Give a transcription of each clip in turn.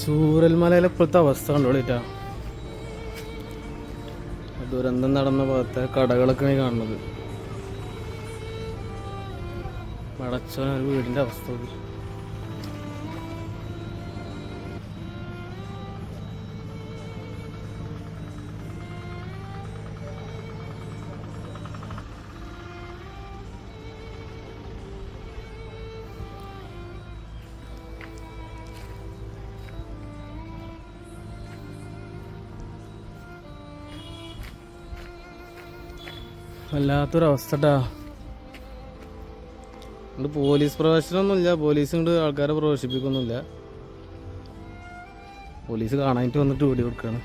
ചൂരൽമലയിലെ ഇപ്പോഴത്തെ അവസ്ഥ കണ്ടോളിട്ടാ? ദുരന്തം നടന്ന ഭാഗത്തെ കടകളൊക്കെയാണ് ഈ കാണുന്നത്. മടച്ചോന ഒരു വീടിന്റെ അവസ്ഥ വല്ലാത്തൊരവസ്ഥട്ടാ. ഇങ്ങോട്ട് പോലീസ് പ്രവേശനമൊന്നുമില്ല. പോലീസ് ഇങ്ങോട്ട് ആൾക്കാരെ പ്രവേശിപ്പിക്കൊന്നുമില്ല. പോലീസ് കാണാനായിട്ട് വന്നിട്ട് ഓടി കൊടുക്കുകയാണ്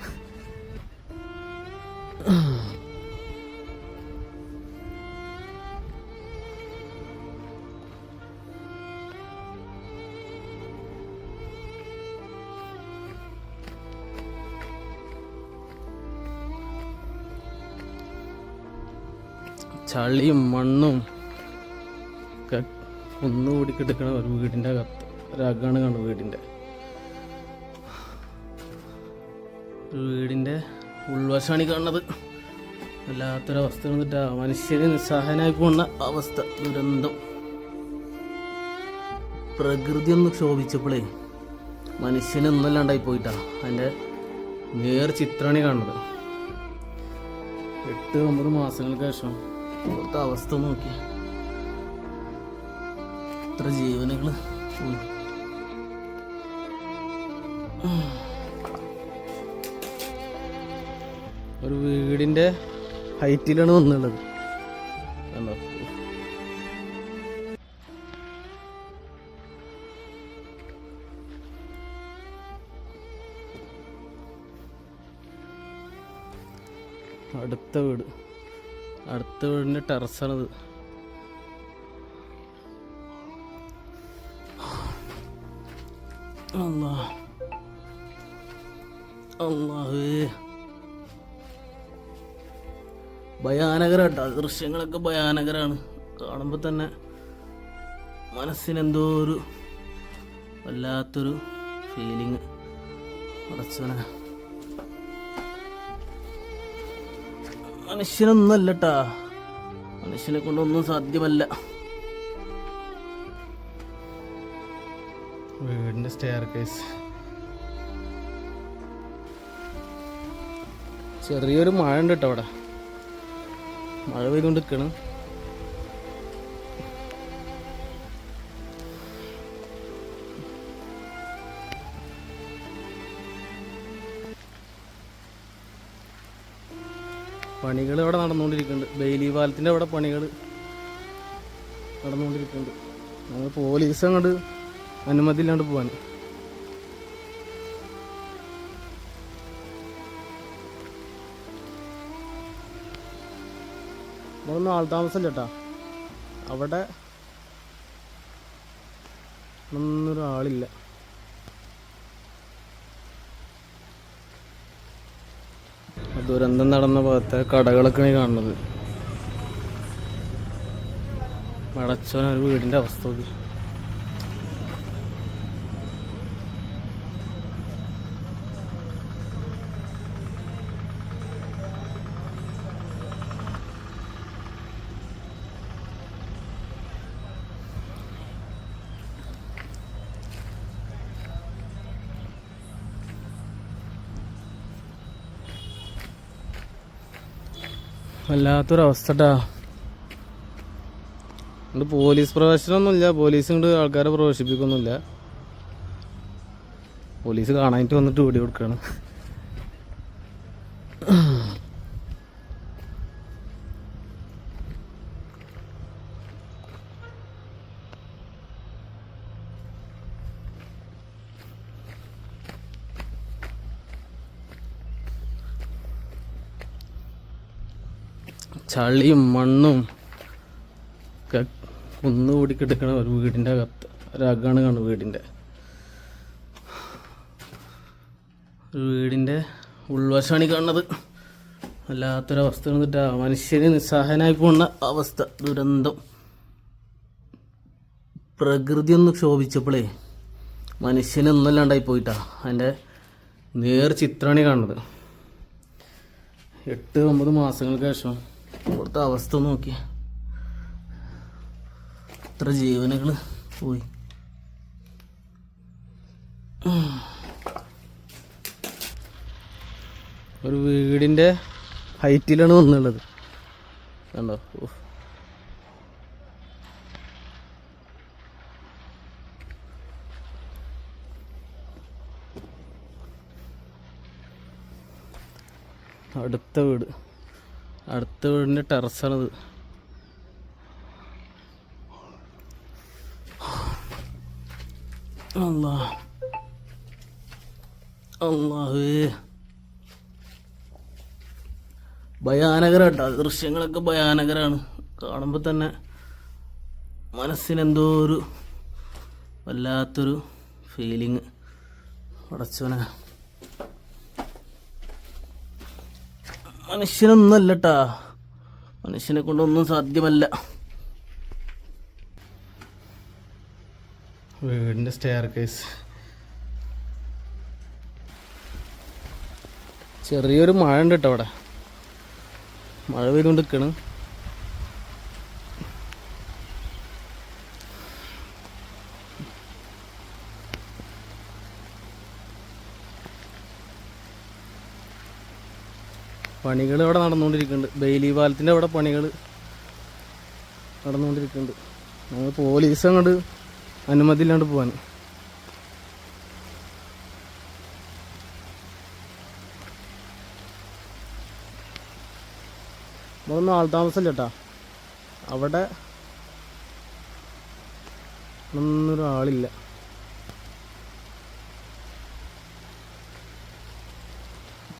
ചളിയും മണ്ണും ഒക്കെ ഒന്നുകൂടി കിടക്കണ ഒരു വീടിന്റെ കത്ത് ഒരകാണ് കാണും കാണുന്നത് വീടിന്റെ. വീടിന്റെ ഉൾവശമാണ് കാണുന്നത്. വല്ലാത്തൊരവസ്ഥ വന്നിട്ടാ മനുഷ്യന് നിസ്സഹായനായി പോകുന്ന അവസ്ഥ ദുരന്തം. പ്രകൃതി ഒന്ന് ക്ഷോഭിച്ചപ്പോഴേ മനുഷ്യന് ഒന്നല്ലാണ്ടായി പോയിട്ടാണ് അതിന്റെ നേർ ചിത്രമാണ് കാണുന്നത്. എട്ട് ഒമ്പത് മാസങ്ങൾക്ക് ശേഷം ഇവിടുത്തെ അവസ്ഥ നോക്കി. ഇത്ര ജീവനുകൾ ഒരു വീടിന്റെ ഹൈറ്റിലാണ് വന്നുള്ളത്. കണ്ടോ? അടുത്ത വീട്. അടുത്ത വീടിന്റെ അള്ളാ. അല്ലാ അല്ലാഹേ ഭയാനകരാട്ടോ ദൃശ്യങ്ങളൊക്കെ ഭയാനകരാണ്. കാണുമ്പോൾ തന്നെ മനസ്സിനെന്തോ ഒരു വല്ലാത്തൊരു ഫീലിങ് അടച്ചവനെ. മനുഷ്യനൊന്നല്ലട്ടാ മനുഷ്യനെ കൊണ്ടൊന്നും സാധ്യമല്ല. വീടിന്റെ സ്റ്റെയർ കേസ് ചെറിയൊരു മഴ ഉണ്ട് കേട്ടോ അവിടെ. മഴ പെയ്തുകൊണ്ട് നിൽക്കണം പണികൾ ഇവിടെ നടന്നുകൊണ്ടിരിക്കുന്നുണ്ട്. ബെയിലി പാലത്തിന്റെ അവിടെ പണികൾ നടന്നുകൊണ്ടിരിക്കുന്നുണ്ട്. ഞങ്ങൾ പോലീസ് അങ്ങോട്ട് അനുമതി ഇല്ലാണ്ട് പോവാൻ നമ്മളൊന്നും ആൾ താമസം ചേട്ടാ അവിടെ ഒന്നൊരു ദുരന്തം നടന്ന ഭാഗത്തെ കടകളൊക്കെയാണ് കാണുന്നത്. മടച്ചോന ഒരു വീടിന്റെ അവസ്ഥ നോക്കി വല്ലാത്തൊരവസ്ഥട്ടാ. ഇവിടെ പോലീസ് പ്രവേശനമൊന്നുമില്ല പോലീസ് ഇങ്ങോട്ട് ആൾക്കാരെ പ്രവേശിപ്പിക്കൊന്നുമില്ല. പോലീസ് കാണാനായിട്ട് വന്നിട്ട് വീടി കൊടുക്കുകയാണ് ചളിയും മണ്ണും ഒക്കെ കുന്നുകൂടി കിടക്കണ ഒരു വീടിന്റെ അകത്ത്. ഒരകാണ് കാണും വീടിന്റെ. ഒരു വീടിന്റെ ഉൾവശമാണ് കാണുന്നത്. വല്ലാത്തൊരവസ്ഥ വന്നിട്ടാ മനുഷ്യന് നിസ്സഹായനായി പോകുന്ന അവസ്ഥ ദുരന്തം. പ്രകൃതി ഒന്ന് ക്ഷോഭിച്ചപ്പോഴേ മനുഷ്യന് ഒന്നല്ലാണ്ടായി പോയിട്ടാ. അതിന്റെ നേർ ചിത്രമാണ് കാണുന്നത്. എട്ട് ഒമ്പത് മാസങ്ങൾക്ക് ശേഷം ഇവിടുത്തെ അവസ്ഥ നോക്കി എത്ര ജീവനുകൾ പോയി. ഒരു വീടിന്റെ ഹൈറ്റിലാണ് വന്നുള്ളത്. കണ്ടോ? അടുത്ത വീട്. അടുത്ത വീടിന്റെ ടെറസാണിത്. അല്ലാ അല്ലാഹേ ഭയാനകരാട്ടോ. ദൃശ്യങ്ങളൊക്കെ ഭയാനകരാണ്. കാണുമ്പോൾ തന്നെ മനസ്സിനെന്തോ ഒരു വല്ലാത്തൊരു ഫീലിങ് അടച്ചവനെ മനുഷ്യനൊന്നല്ലട്ടാ. മനുഷ്യനെ കൊണ്ടൊന്നും സാധ്യമല്ല. വീടിന്റെ സ്റ്റെയർ കേസ് ചെറിയൊരു മഴ ഉണ്ട് കേട്ടോ അവിടെ. മഴ പെയ്തുകൊണ്ട് നിൽക്കണ് പണികൾ ഇവിടെ നടന്നുകൊണ്ടിരിക്കുന്നുണ്ട്. ബെയിലി പാലത്തിന്റെ അവിടെ പണികൾ നടന്നുകൊണ്ടിരിക്കുന്നുണ്ട്. ഞങ്ങൾ പോലീസ് അങ്ങോട്ട് അനുമതി ഇല്ലാണ്ട് പോകാൻ നമ്മളൊന്നും ആൾ താമസമില്ല കേട്ടാ അവിടെ ഒന്നും ഒരാളില്ല.